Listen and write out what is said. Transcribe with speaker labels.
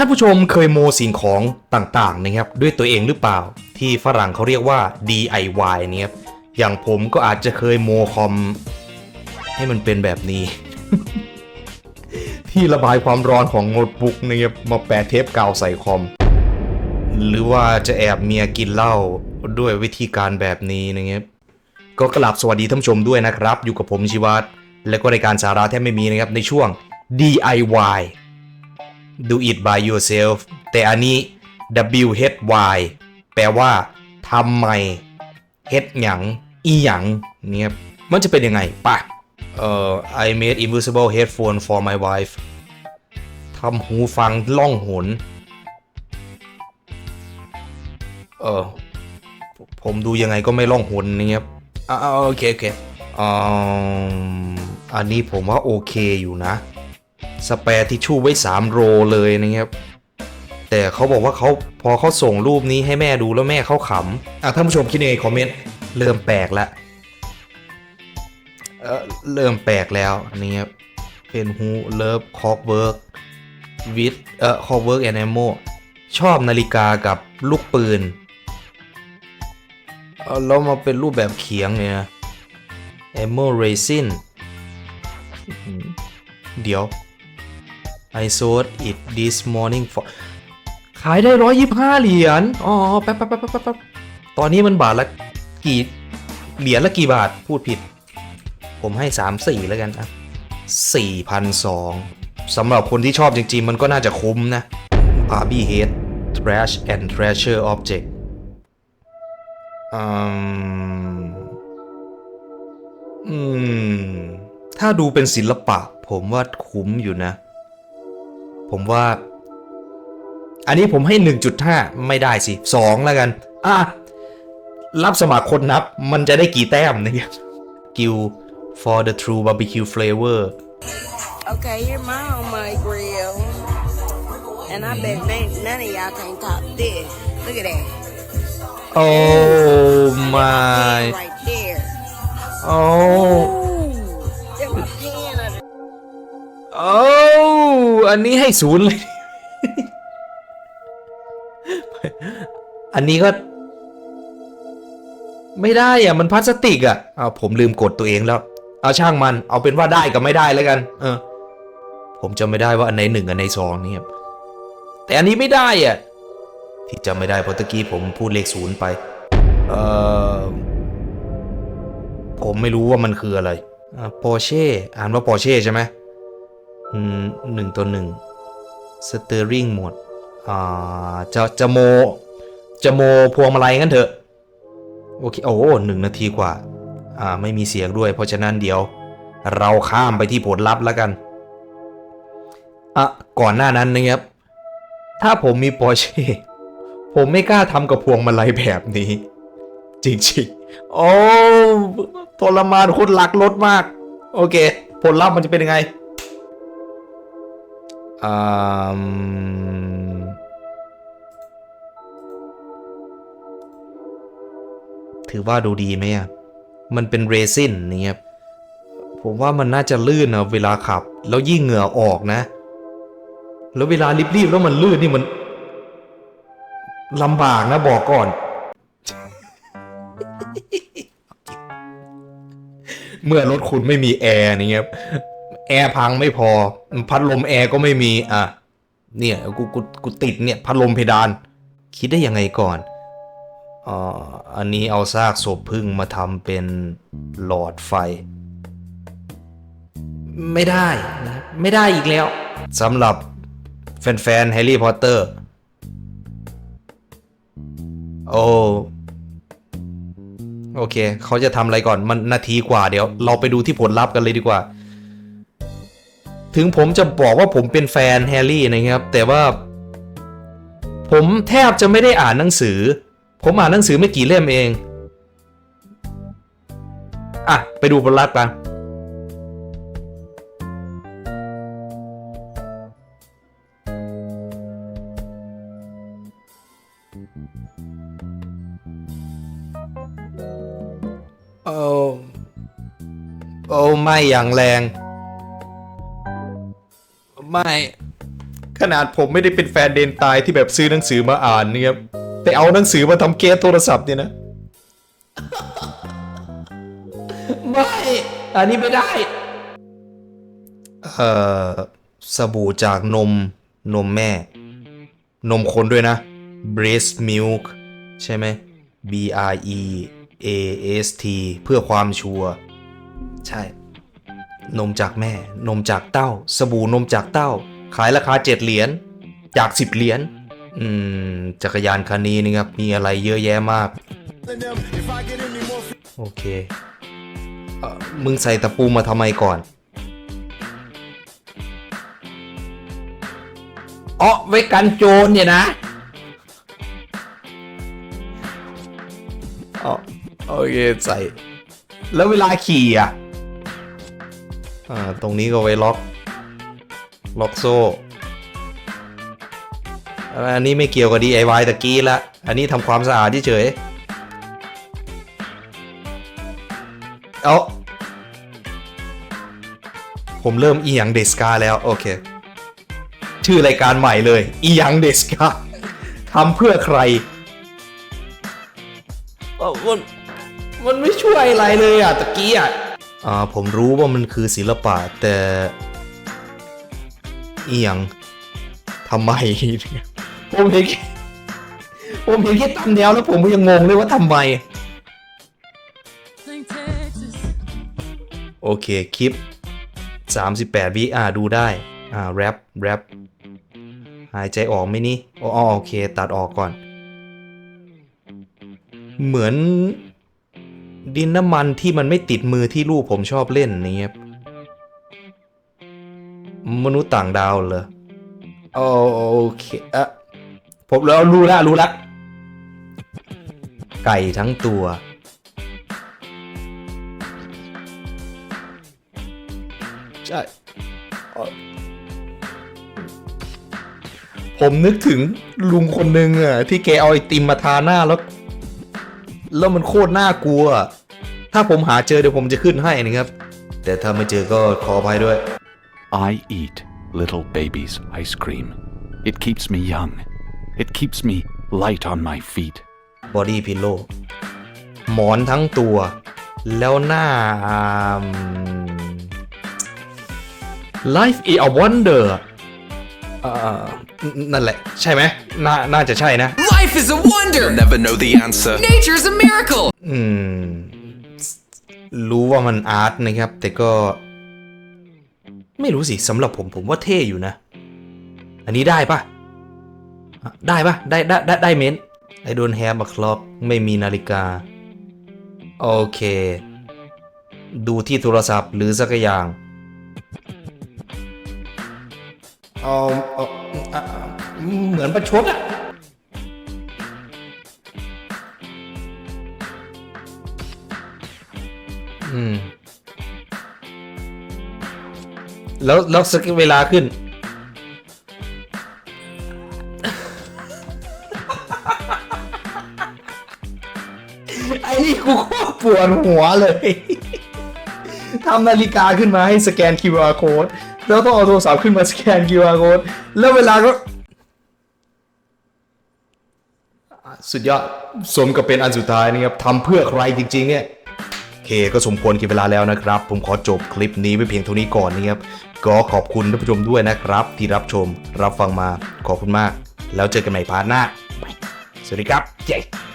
Speaker 1: ท่านผู้ชมเคยโมสิ่งของต่างๆนะครับด้วยตัวเองหรือเปล่า ที่ฝรั่งเขาเรียกว่า DIY เนี่ยอย่างผมก็อาจจะเคยโมคอม ให้มันเป็นแบบนี้ ที่ระบายความร้อนของโน้ตบุ๊กนะครับมาแปะเทปกาวใส่คอม หรือว่าจะแอบเมียกินเหล้าด้วยวิธีการแบบนี้นะครับก็กลับสวัสดีท่านผู้ชมด้วยนะครับ อยู่กับผมชิวัตและก็รายการสาระแทบไม่มีนะครับในช่วง DIY Do it by yourself แต่อันนี้ WHY แปลว่าทำไมเฮ็ดหยังอีหยังเนี่ยมันจะเป็นยังไงปะเอ่อ I made invisible headphone for my wife ทำหูฟังล่องหนเออผมดูยังไงก็ไม่ล่องหนนะครับอ่าโอเคโอเคอ่าอันนี้ผมว่าโอเคอยู่นะ สแปร์ทิชชู่ไว้ 3 โรเลยนะครับแต่เขาบอกว่าเขาพอเขาส่งรูปนี้ให้แม่ดูแล้วแม่เขาขำอะท่านผู้ชมคิดยังไงคอมเมนต์เริ่มแปลกละเออเริ่มแปลกแล้วอันนี้ครับเป็นฮูเลิฟคอกเวิร์กวิดเอ่อคอกเวิร์กแอนโมชอบนาฬิกากับลูกปืนเออแล้วมาเป็นรูปแบบเขียงเนี่ยนะ Emo Resin เดี๋ยว I sold it this morning for ขายได้125เหรียญ อ๋อ แป๊บแป๊บแป๊บแป๊บตอนนี้มันบาทละกี่เหรียญละกี่บาท พูดผิด ผมให้3 4แล้วกันอะ4,200สำหรับคนที่ชอบจริงๆ มันก็น่าจะคุ้มนะ Barbie Head Trash and Treasure Object อืมอืมถ้าดูเป็นศิลปะ ผมว่าคุ้มอยู่นะ ผมว่า อันนี้ผมให้ 1.5 ไม่ได้สิ 2 แล้วกัน อะ รับสมัครคนนับ มันจะได้กี่แต้มนะครับกิว for the true barbecue flavor
Speaker 2: Okay, you're my on my grill. And I bet ain't none of y'all can top this. Look at that.
Speaker 1: oh my
Speaker 2: Right there.
Speaker 1: oh อันนี้ให้ศูนย์เลย อันนี้ก็ ไม่ได้อะ มันพลาสติกอะเอาผมลืมกดตัวเองแล้ว เอาช่างมัน เอาเป็นว่าได้กับไม่ได้แล้วกัน เออ ผมจำไม่ได้ว่าอันไหนหนึ่งอันไหนสองนี่ครับแต่อันนี้ไม่ได้อะ ที่จำไม่ได้เพราะตะกี้ผมพูดเลขศูนย์ไป เออผมไม่รู้ว่ามันคืออะไรอ่าปอร์เช่อ่านว่าปอร์เช่ใช่ไหมอืม หนึ่งต่อหนึ่งสเตอริงหมดอ่าจะจะโม จะโมพวงมาลัยงั้นเถอะ โอเค โอ้หนึ่งนาทีกว่า อ่า ไม่มีเสียงด้วย เพราะฉะนั้นเดี๋ยว เราข้ามไปที่ผลลัพธ์แล้วกันอะก่อนหน้านั้นนะครับ ถ้าผมมีปอร์เช่ผมไม่กล้าทำกับพวงมาลัยแบบนี้ จริงๆ โอ้ทรมานคนหลักรถมาก โอเค ผลลัพธ์มันจะเป็นยังไง ถือว่าดูดีไหมอะ มันเป็นเรซินนี่ครับผมว่ามันน่าจะลื่นนะเวลาขับ แล้วยิ่งเหงื่อออกนะ แล้วเวลารีบๆแล้วมันลื่นนี่มันลำบากนะบอกก่อน เมื่อรถคุณไม่มีแอร์นี่ครับ แอร์พังไม่พอ พัดลมแอร์ก็ไม่มีอะเนี่ยกูกูกูติดเนี่ยพัดลมเพดาน คิดได้ยังไงก่อนอ่าอันนี้เอาซากศพพึ่งมาทำเป็นหลอดไฟ ไม่ได้นะไม่ได้อีกแล้วสำหรับแฟนๆแฮร์รี่พอตเตอร์ โอ้โอเค เขาจะทำอะไรก่อนมันนาทีกว่าเดี๋ยว เราไปดูที่ผลลัพธ์กันเลยดีกว่า ถึงผมจะบอกว่าผมเป็นแฟนแฮร์รี่นะครับ แต่ว่า ผมแทบจะไม่ได้อ่านหนังสือ ผมอ่านหนังสือไม่กี่เล่มเองอะไปดูผลลัพธ์กันโอ้ โอ้ ไม่อย่างแรง ไม่ ขนาดผมไม่ได้เป็นแฟนเดนตายที่แบบซื้อหนังสือมาอ่านเนี่ยครับแต่เอาหนังสือมาทำเคสโทรศัพท์เนี่ยนะ ไม่ อันนี้ไม่ได้ เอ่อ สบู่จากนม นมแม่ นมคนด้วยนะ breast milk ใช่ไหม B R E A S T เพื่อความชัวร์ใช่ นมจากแม่ นมจากเต้า สบู่นมจากเต้า ขายราคา7เหรียญจาก10เหรียญอืม จักรยานคันนี้นี่ครับ มีอะไรเยอะแยะมาก โอเคเออมึงใส่ตะปูมาทำไมก่อนเอ๋อไว้กันโจรเนี่ยนะอ๋อโอเคใส่ แล้วเวลาขี่อะ อ่าตรงนี้ก็ไว้ล็อก ล็อกโซ่อันนี้ไม่เกี่ยวกับ DIY ตะกี้ละ อันนี้ทำความสะอาดเฉยเอาผมเริ่มอีหยังเดสกาแล้ว โอเค ชื่อรายการใหม่เลยอีหยังเดสกาทำเพื่อใครมันมันไม่ช่วยอะไรเลยอะตะกี้อะ ผมรู้ว่ามันคือศิลปะแต่เอียงทำไม ผมเห็นแค่ผมเห็นแค่ตำแนวแล้วผมก็ยังงงเลยว่าทำไม โอเค คลิป 38 วิอ่าดูได้ อ่า แรปแรปหายใจออกไหมนี่อ๋อโอเค ตัดออกก่อน เหมือน ดินน้ำมันที่มันไม่ติดมือที่ลูกผมชอบเล่นนี่ครับมนุษย์ต่างดาวเหรอโอโอเคอะผมแล้วรู้แล้วรู้แล้วไก่ทั้งตัว ใช่เอ่อผมนึกถึงลุงคนหนึ่งอะที่แกเอาไอติมมาทาหน้าแล้ว แล้วมันโคตรน่ากลัว ถ้าผมหาเจอเดี๋ยวผมจะขึ้นให้นะครับ แต่ถ้าไม่เจอก็ขออภัยด้วย
Speaker 3: I eat little baby's ice cream. It keeps me young. It keeps me light on my feet.
Speaker 1: Body Pillow หมอนทั้งตัว แล้วหน้าอืม Life is a wonder เอ่อนั่นแหละ ใช่ไหมน่าน่าจะใช่นะ
Speaker 4: Life is a wonder!
Speaker 3: You'll never know the answer.
Speaker 4: Nature's a miracle!
Speaker 1: อืม รู้ว่ามันอาร์ตนะครับ แต่ก็ ไม่รู้สิสำหรับผมผมว่าเท่อยู่นะ อันนี้ได้ปะได้ปะได้ได้ได้ได้เมน I don't have a clock ไม่มีนาฬิกา โอเค ดูที่โทรศัพท์หรือสักอย่างเอาเอาอะอะเหมือนประชดอะ อืม แล้วแล้วสักเวลาขึ้น ไอ้นี่กูโคตรปวดหัวเลยทำนาฬิกาขึ้นมาให้สแกน QR code แล้วต้องเอาโทรศัพท์ขึ้นมาสแกน QR code แล้วเวลาก็ สุดยอดสมกับเป็นอันสุดท้ายนะครับทำเพื่อใครจริง ๆ เนี่ยโอ เคก็สมควรกินเวลาแล้วนะครับ ผมขอจบคลิปนี้ไว้เพียงเท่านี้ก่อนนะครับก็ขอบคุณท่านผู้ชมด้วยนะครับ ที่รับชมรับฟังมาขอบคุณมาก แล้วเจอกันใหม่พาร์ทหน้าสวัสดีครับเจ๊